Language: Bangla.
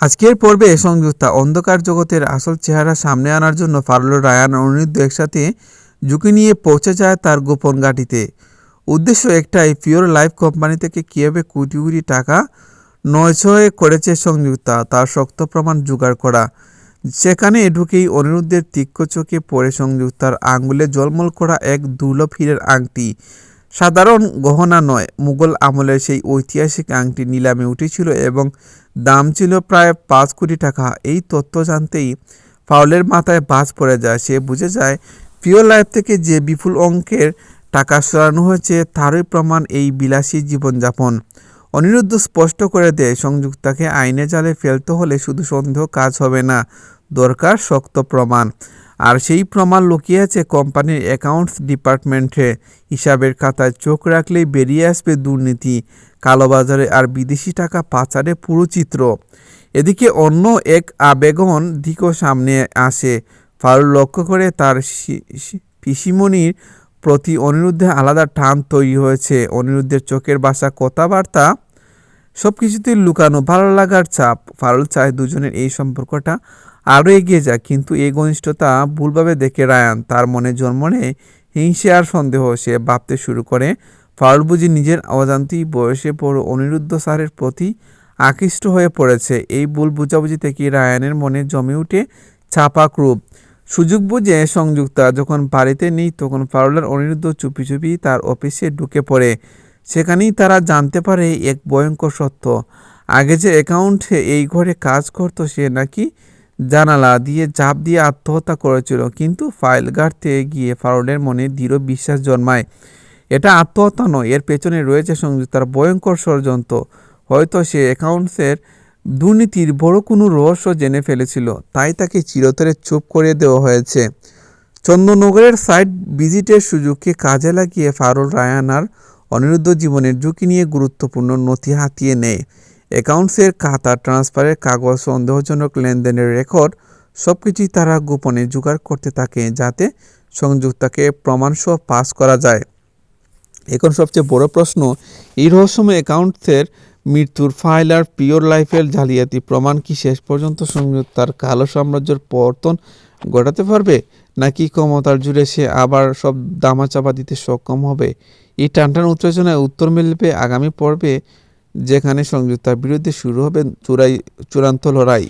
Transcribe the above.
আজকের পর্বে সংযুক্তা অন্ধকার জগতের আসল চেহারা সামনে আনার জন্য ফারুল রায়ান অনিরুদ্ধ একসাথে ঝুঁকি নিয়ে পৌঁছে যায় তার গোপন ঘাঁটিতে উদ্দেশ্য একটাই পিওর লাইফ কোম্পানি থেকে কীভাবে কোটি কোটি টাকা নয়ছয় করেছে সংযুক্তা, তার শক্ত প্রমাণ জোগাড় করা। সেখানে ঢুকেই অনিরুদ্ধের তীক্ষ্ণ চোখে পড়ে সংযুক্তার আঙ্গুলে জলমল করা এক দুর্লভ হীরের আংটি। সাধারণ গহনা নয়, মুঘল আমলের সেই ঐতিহাসিক আংটি নিলামে উঠেছিল এবং দাম ছিল প্রায় পাঁচ কোটি টাকা। এই তথ্য জানতেই ফাউলের মাথায় বাজ পড়ে যায়। সে বুঝে যায়, পিওর লাইফ থেকে যে বিপুল অঙ্কের টাকা সরানো হয়েছে, তারই প্রমাণ এই বিলাসী জীবনযাপন। অনিরুদ্ধ স্পষ্ট করে দেয়, সংযুক্তাকে আইনে জালে ফেলতে হলে শুধু সন্দেহ কাজ হবে না, দরকার শক্ত প্রমাণ। আর সেই প্রমাণ লুকিয়ে আছে কোম্পানির অ্যাকাউন্টস ডিপার্টমেন্টে। হিসাবের খাতায় চোখ রাখলেই বেরিয়ে আসবে দুর্নীতি, কালোবাজারে আর বিদেশি টাকা পাচারে পুরো চিত্র। এদিকে অন্য এক আবেগন দিকও সামনে আসে। ফারুল লক্ষ্য করে তার পিসিমণির প্রতি অনিরুদ্ধে আলাদা টান তৈরি হয়েছে। অনিরুদ্ধের চোখের বাসা কথাবার্তা সব কিছুতেই লুকানো, ভালো লাগার চাপ। ফারুল চায় দুজনের এই সম্পর্কটা আরও এগিয়ে যাক, কিন্তু এই ঘনিষ্ঠতা ভুলভাবে দেখে রায়ান তার মনে জন্ম নেয় হিংসে আর সন্দেহ সে ভাবতে শুরু করে। ফারুল বুঝি নিজের অজান্তি বয়সে বড় অনিরুদ্ধ স্যারের প্রতি আকৃষ্ট হয়ে পড়েছে। এই ভুল বুঝাবুঝি থেকে রায়ানের মনে জমে উঠে চাপা ক্রূপ সুযোগ বুঝে সংযুক্তা যখন বাড়িতে নেই, তখন ফারুলের অনিরুদ্ধ চুপি চুপি তার অফিসে ঢুকে পড়ে। সেখানেই তারা জানতে পারে, এক ভয়ঙ্কর সত্য। আগে যে অ্যাকাউন্টে এই ঘরে কাজ করতো সে নাকি জানালা দিয়ে চাপ দিয়ে আত্মহত্যা করেছিল, কিন্তু ফাইল গাড়তে গিয়ে ফারুলের মনে দৃঢ় বিশ্বাস জন্মায়। এটা আত্মহত্যা নয়, এর পেছনে রয়েছে সংযুক্তার ভয়ঙ্কর ষড়যন্ত্র। হয়তো সে অ্যাকাউন্টসের দুর্নীতির বড় কোনো রহস্য জেনে ফেলেছিল, তাই তাকে চিরতরে চুপ করে দেওয়া হয়েছে। চন্দননগরের সাইট ভিজিটের সুযোগকে কাজে লাগিয়ে ফারুল রায়ানার অনিরুদ্ধ জীবনের ঝুঁকি নিয়ে গুরুত্বপূর্ণ নথি হাতিয়ে নেয়। অ্যাকাউন্টসের খাতা ট্রান্সফারের কাগজ সন্দেহজনক লেনদেনের রেকর্ড সব কিছুই তারা গোপনে জোগাড় করতে থাকে যাতে সংযুক্তাকে প্রমাণসহ পাস করা যায়। এখন সবচেয়ে বড় প্রশ্ন, এই রহস্যময় অ্যাকাউন্টসের মৃত্যুর ফাইল আর পিওর লাইফের জালিয়াতি প্রমাণ কি শেষ পর্যন্ত সংযুক্তার কালো সাম্রাজ্যের পতন ঘটাতে পারবে, নাকি ক্ষমতার জুড়ে সে আবার সব দামাচাপা দিতে সক্ষম হবে? এই টানটান উত্তেজনায় উত্তর মিলবে আগামী পর্বে যেখানে সংযুক্তার বিরুদ্ধে শুরু হবে চূড়াই চূড়ান্ত লড়াই।